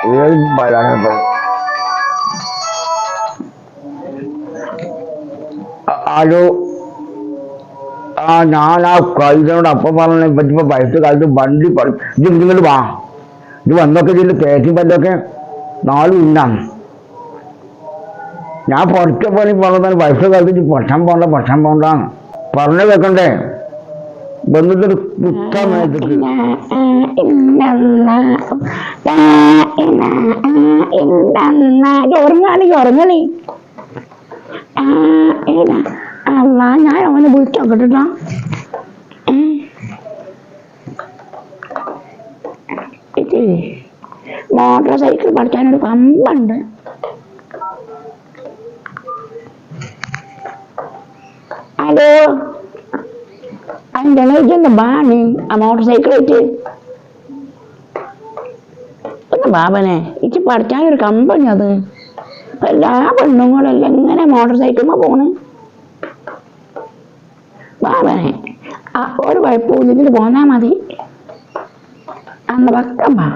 ഏത് വരാനാ ഹലോ ആ ഞാൻ ആ കഴുതനോട് അപ്പം പറഞ്ഞ പറ്റിപ്പോ വയസ്സ് കാലത്ത് വണ്ടി പറയും ഇത് ഇങ്ങോട്ട് വാ. ഇത് വന്നൊക്കെ ഇതിൽ തേക്കും പറ്റൊക്കെ നാല് ഇന്നാണ് ഞാൻ പുറത്തെ പണി പറഞ്ഞാൽ വയസ്സ് കാലത്ത് ഭക്ഷണം പോണ്ട ഭക്ഷണം പോണ്ടാണ് പറഞ്ഞു വെക്കണ്ടേ വന്നിട്ടൊരു കുത്തമേറ്റക്ക് ഉറങ്ങാളി ഉറങ്ങണി അല്ല ഞാൻ അവനെ വിളിച്ചോക്കട്ടോ നോക്കട്ടോ മോട്ടോർ സൈക്കിൾ പഠിക്കാനൊരു കമ്പുണ്ട്. ഹലോ? അതിന്റെ ഇളയിച്ചൊന്ന് the ആ മോട്ടോർ സൈക്കിളായിട്ട് ഒന്ന് ബാബനെ ഇച്ച് പഠിക്കാനൊരു കമ്പനി അത്. എല്ലാ പെണ്ണുങ്ങളെല്ലാം എങ്ങനെ മോട്ടോർ സൈക്കിളുമ്മ പോണ്. ബാബനെ ആ ഒരു കുഴപ്പമില്ല ഇതിൽ പോന്നാ മതി. അന്ന് പക്കം ബാ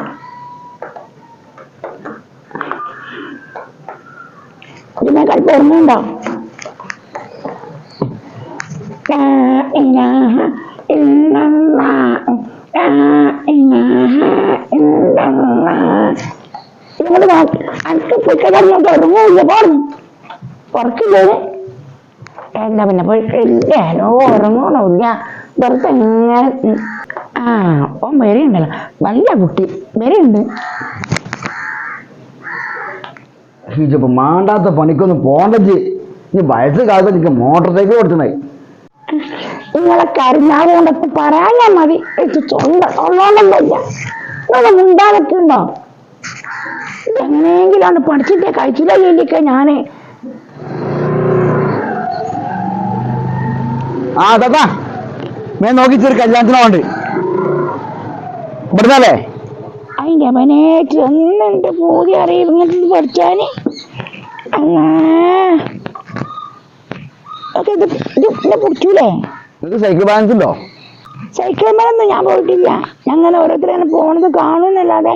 ഇതിനേക്കാൾ ഓർമ്മയുണ്ടോ لا إله إلا الله لا إله إلا الله നിങ്ങൾ അനക്ക് പൊയ്ക്കടങ്ങോട്ട് ഉറങ്ങൂല്ല പോർന്നു പുറക്കില്ലേ എന്താ പിന്നെ പൊയ്ക്കില്ലാനോ ഉറങ്ങണമില്ല വെറുതെ ഇങ്ങനെ ഉം. ആ ഓൻ വരെയുണ്ടല്ലോ നല്ല കുട്ടി വരെയുണ്ട് ഇതിപ്പോ മാണ്ടാത്ത പണിക്കൊന്നും പോണ്ടച്ച് ഇനി വയസ്സ് കാലത്ത് എനിക്ക് മോട്ടോർ സൈക്കിൾ കൊടുത്തുണ്ടായി നിങ്ങളെ കരുന്നാൾ കൊണ്ടൊക്കെ പറയാൻ മതി. എനിക്ക് ചൊണ്ട ഉള്ളോണ്ടല്ല നിങ്ങളെ മുണ്ടാതൊക്കെ ഉണ്ടോ എങ്ങനെയെങ്കിലും ആണ് പഠിച്ചിട്ടേ കഴിച്ചില്ലേ ഞാൻ? ആ താത്താ മേ നോക്കി ചെറിയ കല്യാണത്തിന് പോണ്ട് ഇവിടുന്നല്ലേ? അതിന്റെ അവനേറ്റ് ഒന്നുണ്ട് പൂതി അറിയിരുന്നിട്ട് പഠിച്ചാന്. അല്ലാ. ഒക്കെ ഇത് ഇത് നിങ്ങൾക്ക് സൈക്കിൾ ബാലൻസ് ഉണ്ടോ? സൈക്കിൾ മേലൊന്നും ഞാൻ പോയിട്ടില്ല. ഞങ്ങൾ ഓരോരുത്തരും പോണത് കാണുന്നല്ലാതെ.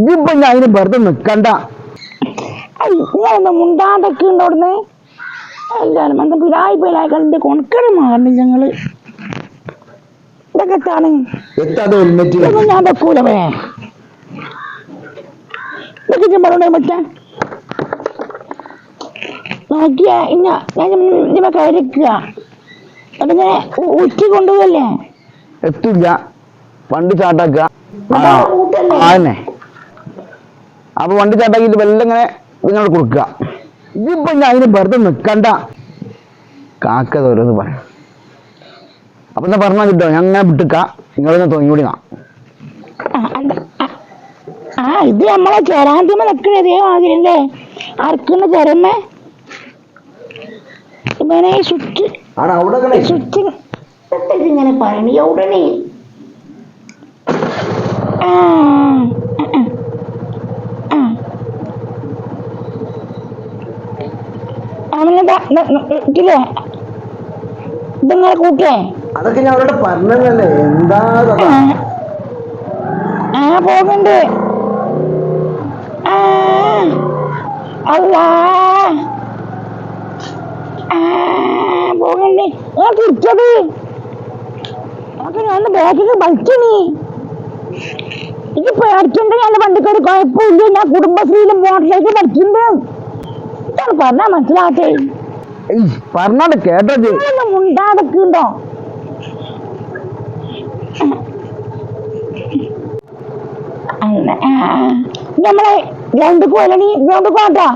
ഇതിപ്പോ ഞാൻ അതിന് വെറുതെ നിക്കണ്ട. മുണ്ടാതൊക്കെ ഉണ്ട് അവിടുന്ന്? എല്ലാരും എന്താ കൊണക്കട് ഞങ്ങൾ. ഇതൊക്കെ ഇതൊന്നും ഞാൻ വെക്കൂല വേ. ഇതൊക്കെ ചെമ്പളുണ്ടേ മറ്റേ നോക്കിയ ഇന്ന ഞാൻ കയറിക്കുക അതിങ്ങനെ ഉറ്റി കൊണ്ടുപോകല്ലേ എത്തില്ല. വണ്ടി ചാട്ടാക്കുക. ആ ആ അപ്പൊ വണ്ടി ചാട്ടാക്കി വെള്ളം ഇങ്ങനെ കൊടുക്കുക. ഇതിപ്പോ ഞാൻ അതിന് വെറുതെ നിക്കണ്ട കാക്ക ഓരോന്ന് പറയാം. അപ്പൊ എന്നാ പറഞ്ഞാൽ കിട്ടോ? ഞാൻ അങ്ങനെ വിട്ടുക്ക നിങ്ങളൊന്ന് തോന്നിക്കൂടി നാ ആ, ഇത് നമ്മളെ ചേരാൻ നിക്കണ ഇതേ മാതിരില്ലേ അറക്കുന്ന ചെരമ്മ ഇവനെ അവിടെ സ്വിച്ച് ഇങ്ങനെ പറയണ ഉടനെ ആ, ആ, ആ. അവനെ ദാ, ന- ന- ഇതില്ലേ ഇതിങ്ങനെ കൂട്ടേ അതൊക്കെ ഞാൻ അവരോട് പറഞ്ഞതല്ലേ എന്താ ആ. പോകുന്നുണ്ട്. ആ. അല്ലാ ആ പോകുന്നുണ്ട് ഞാൻ തിരിച്ചത് അപ്പൊ ഞാൻ ബാഗിൽ വലിച്ചണി ഇത് പേടിക്കണ്ട ഞാൻ വണ്ടിക്കാട് കുഴപ്പമില്ല ഞാൻ കുടുംബശ്രീയിലും മോട്ടറിലേക്ക് പഠിക്കുന്നുണ്ട് ഇതാണ് പറഞ്ഞാ മനസ്സിലാക്കേ പറഞ്ഞാണ്ട് കേട്ടത് ആ. നമ്മളെ ഗ്രൗണ്ടിൽ കോലണി ഗ്രൗണ്ടിൽ പോട്ടാ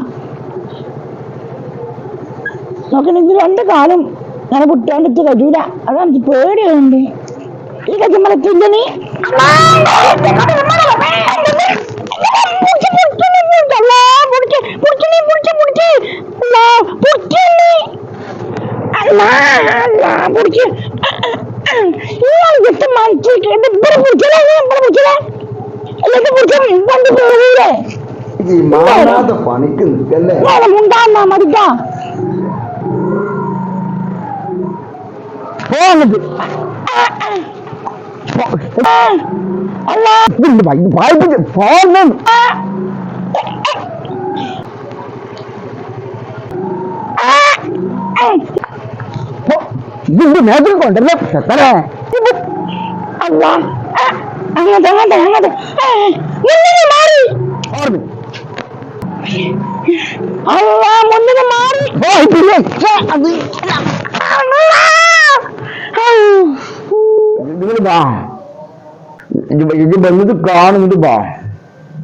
നോക്കണെങ്കിൽ രണ്ട് കാലും അങ്ങനെ വിട്ടാണ്ടിട്ട് കഴിയൂല അതാണ് എനിക്ക് പേടിയുണ്ട് ഈ കച്ചമ്പളത്തില്ല നീ ഈ മാറാത്ത പണിക്ക് നിൽക്കല്ലേ മുണ്ടാന്നാ മതിട്ടാ போகுது. பயந்து போகணும் இது மேஜிக் கொண்டல சத்தர அல்லாஹ் அங்க அங்க அங்க முன்னுக்கு மாறி. அல்லாஹ் முன்னுக்கு மாறி. വാ വന്നത് കാണുന്നത് കാണുന്നിട്ട് വാ.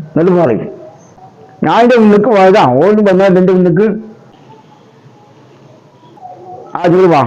എന്നിട്ട് പറയും ഞാൻ എന്റെ ഉണ്ണിക്ക് പോയതാ. ഓടി വന്നാൽ ഉണ്ണിക്ക് ആ നിങ്ങൾ വാ.